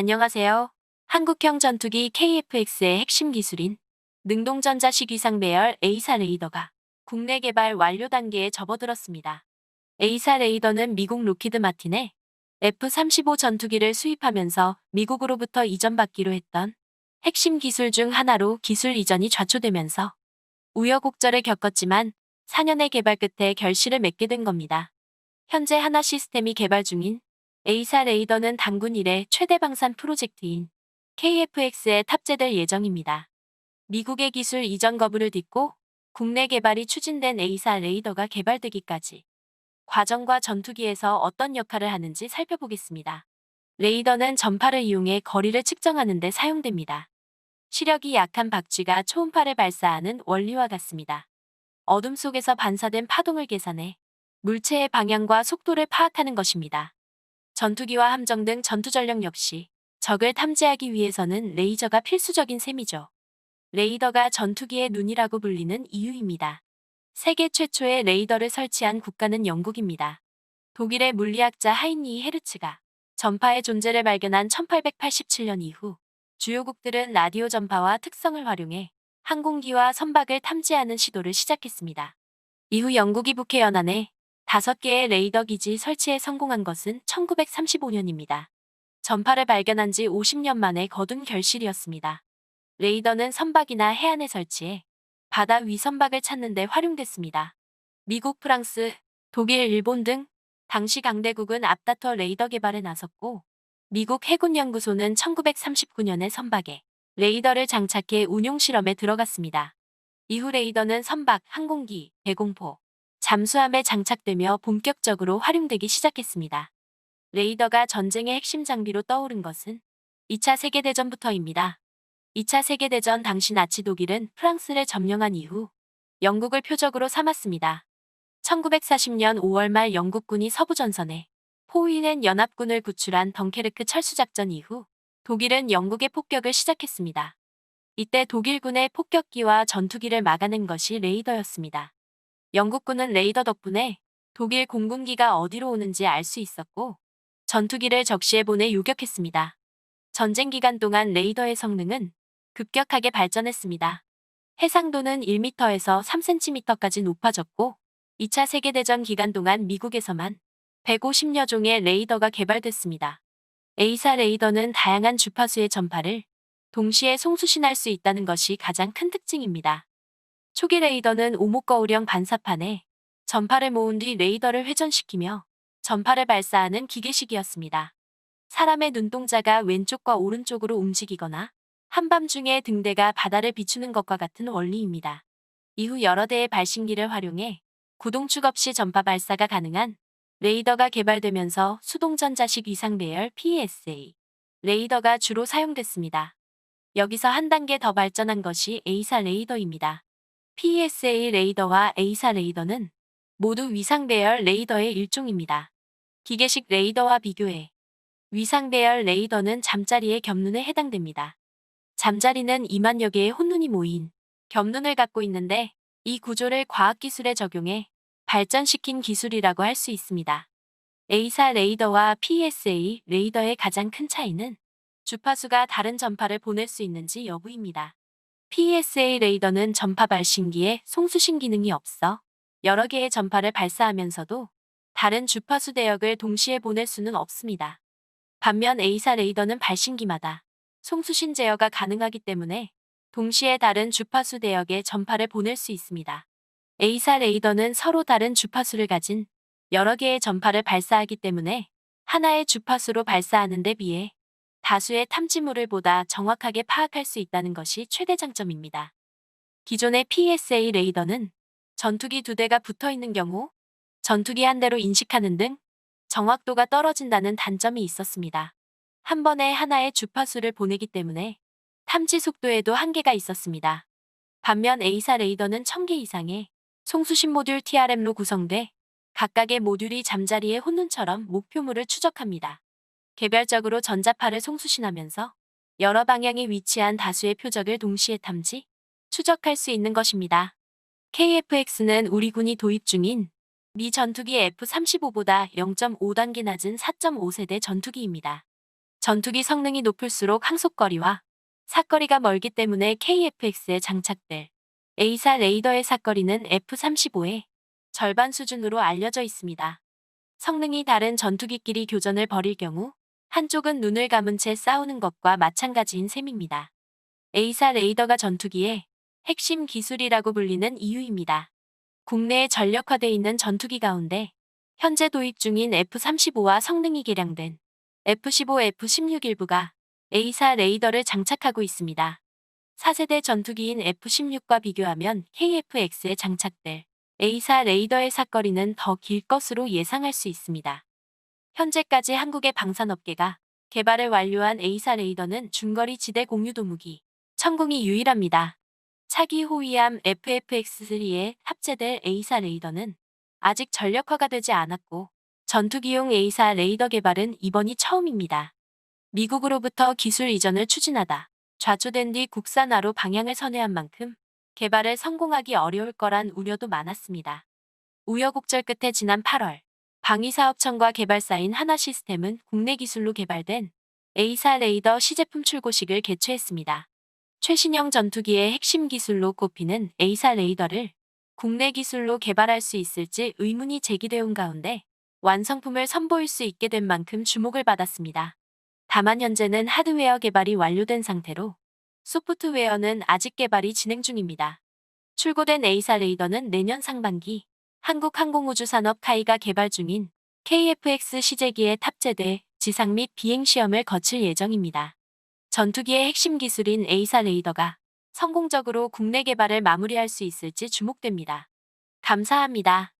안녕하세요. 한국형 전투기 KF-X의 핵심 기술인 능동전자식 위상 배열 A사 레이더가 국내 개발 완료 단계에 접어들었습니다. A사 레이더는 미국 로키드 마틴의 F-35 전투기를 수입하면서 미국으로부터 이전받기로 했던 핵심 기술 중 하나로 기술 이전이 좌초되면서 우여곡절을 겪었지만 4년의 개발 끝에 결실을 맺게 된 겁니다. 현재 하나 시스템이 개발 중인 A사 레이더는 당군 이래 최대 방산 프로젝트인 KF-X에 탑재될 예정입니다. 미국의 기술 이전 거부를 딛고 국내 개발이 추진된 A사 레이더가 개발되기까지 과정과 전투기에서 어떤 역할을 하는지 살펴보겠습니다. 레이더는 전파를 이용해 거리를 측정하는 데 사용됩니다. 시력이 약한 박쥐가 초음파를 발사하는 원리와 같습니다. 어둠 속에서 반사된 파동을 계산해 물체의 방향과 속도를 파악하는 것입니다. 전투기와 함정 등 전투 전력 역시 적을 탐지하기 위해서는 레이저가 필수적인 셈이죠. 레이더가 전투기의 눈이라고 불리는 이유입니다. 세계 최초의 레이더를 설치한 국가는 영국입니다. 독일의 물리학자 하인리 헤르츠가 전파의 존재를 발견한 1887년 이후 주요국들은 라디오 전파와 특성을 활용해 항공기와 선박을 탐지하는 시도를 시작했습니다. 이후 영국이 북해 연안에 다섯 개의 레이더 기지 설치에 성공한 것은 1935년입니다. 전파를 발견한 지 50년 만에 거둔 결실이었습니다. 레이더는 선박이나 해안에 설치해 바다 위 선박을 찾는 데 활용됐습니다. 미국, 프랑스, 독일, 일본 등 당시 강대국은 앞다퉈 레이더 개발에 나섰고 미국 해군연구소는 1939년에 선박에 레이더를 장착해 운용 실험에 들어갔습니다. 이후 레이더는 선박, 항공기, 대공포, 잠수함에 장착되며 본격적으로 활용되기 시작했습니다. 레이더가 전쟁의 핵심 장비로 떠오른 것은 2차 세계대전부터입니다. 2차 세계대전 당시 나치 독일은 프랑스를 점령한 이후 영국을 표적으로 삼았습니다. 1940년 5월 말 영국군이 서부전선에 포위된 연합군을 구출한 덩케르크 철수작전 이후 독일은 영국의 폭격을 시작했습니다. 이때 독일군의 폭격기와 전투기를 막아낸 것이 레이더였습니다. 영국군은 레이더 덕분에 독일 공군기가 어디로 오는지 알 수 있었고 전투기를 적시해 보내 요격했습니다. 전쟁 기간 동안 레이더의 성능은 급격하게 발전했습니다. 해상도는 1m에서 3cm까지 높아졌고 2차 세계대전 기간 동안 미국에서만 150여 종의 레이더가 개발됐습니다. A사 레이더는 다양한 주파수의 전파를 동시에 송수신할 수 있다는 것이 가장 큰 특징입니다. 초기 레이더는 오목거울형 반사판에 전파를 모은 뒤 레이더를 회전시키며 전파를 발사하는 기계식이었습니다. 사람의 눈동자가 왼쪽과 오른쪽으로 움직이거나 한밤중에 등대가 바다를 비추는 것과 같은 원리입니다. 이후 여러 대의 발신기를 활용해 구동축 없이 전파 발사가 가능한 레이더가 개발되면서 수동전자식 위상 배열 PSA 레이더가 주로 사용됐습니다. 여기서 한 단계 더 발전한 것이 A사 레이더입니다. PSA 레이더와 A사 레이더는 모두 위상 배열 레이더의 일종입니다. 기계식 레이더와 비교해 위상 배열 레이더는 잠자리의 겹눈에 해당됩니다. 잠자리는 2만여 개의 혼눈이 모인 겹눈을 갖고 있는데 이 구조를 과학기술에 적용해 발전시킨 기술이라고 할 수 있습니다. A사 레이더와 PSA 레이더의 가장 큰 차이는 주파수가 다른 전파를 보낼 수 있는지 여부입니다. PSA 레이더는 전파 발신기에 송수신 기능이 없어 여러 개의 전파를 발사하면서도 다른 주파수 대역을 동시에 보낼 수는 없습니다. 반면 A사 레이더는 발신기마다 송수신 제어가 가능하기 때문에 동시에 다른 주파수 대역에 전파를 보낼 수 있습니다. A사 레이더는 서로 다른 주파수를 가진 여러 개의 전파를 발사하기 때문에 하나의 주파수로 발사하는 데 비해 다수의 탐지물을 보다 정확하게 파악할 수 있다는 것이 최대 장점입니다. 기존의 PSA 레이더는 전투기 두 대가 붙어 있는 경우 전투기 한 대로 인식하는 등 정확도가 떨어진다는 단점이 있었습니다. 한 번에 하나의 주파수를 보내기 때문에 탐지 속도에도 한계가 있었습니다. 반면 A사 레이더는 1000개 이상의 송수신 모듈 TRM로 구성돼 각각의 모듈이 잠자리의 혼눈처럼 목표물을 추적합니다. 개별적으로 전자파를 송수신하면서 여러 방향에 위치한 다수의 표적을 동시에 탐지, 추적할 수 있는 것입니다. KF-X는 우리 군이 도입 중인 미 전투기 F-35보다 0.5단계 낮은 4.5세대 전투기입니다. 전투기 성능이 높을수록 항속거리와 사거리가 멀기 때문에 KF-X에 장착될 A사 레이더의 사거리는 F-35의 절반 수준으로 알려져 있습니다. 성능이 다른 전투기끼리 교전을 벌일 경우 한쪽은 눈을 감은 채 싸우는 것과 마찬가지인 셈입니다. A사 레이더가 전투기의 핵심 기술이라고 불리는 이유입니다. 국내에 전력화돼 있는 전투기 가운데 현재 도입 중인 F-35와 성능이 개량된 F-15, F-16 일부가 A사 레이더를 장착하고 있습니다. 4세대 전투기인 F-16과 비교하면 KF-X에 장착될 A사 레이더의 사거리는 더 길 것으로 예상할 수 있습니다. 현재까지 한국의 방산업계가 개발을 완료한 A사 레이더는 중거리 지대 공유 도 무기, 천궁이 유일합니다. 차기 호위함 FFX3에 탑재될 A사 레이더는 아직 전력화가 되지 않았고 전투기용 A사 레이더 개발은 이번이 처음입니다. 미국으로부터 기술 이전을 추진하다 좌초된 뒤 국산화로 방향을 선회한 만큼 개발을 성공하기 어려울 거란 우려도 많았습니다. 우여곡절 끝에 지난 8월 방위사업청과 개발사인 하나시스템은 국내 기술로 개발된 A사 레이더 시제품 출고식을 개최했습니다. 최신형 전투기의 핵심 기술로 꼽히는 A사 레이더를 국내 기술로 개발할 수 있을지 의문이 제기되온 가운데 완성품을 선보일 수 있게 된 만큼 주목을 받았습니다. 다만 현재는 하드웨어 개발이 완료된 상태로 소프트웨어는 아직 개발이 진행 중입니다. 출고된 A사 레이더는 내년 상반기 한국항공우주산업 카이가 개발 중인 KF-X 시제기에 탑재돼 지상 및 비행 시험을 거칠 예정입니다. 전투기의 핵심 기술인 A사 레이더가 성공적으로 국내 개발을 마무리할 수 있을지 주목됩니다. 감사합니다.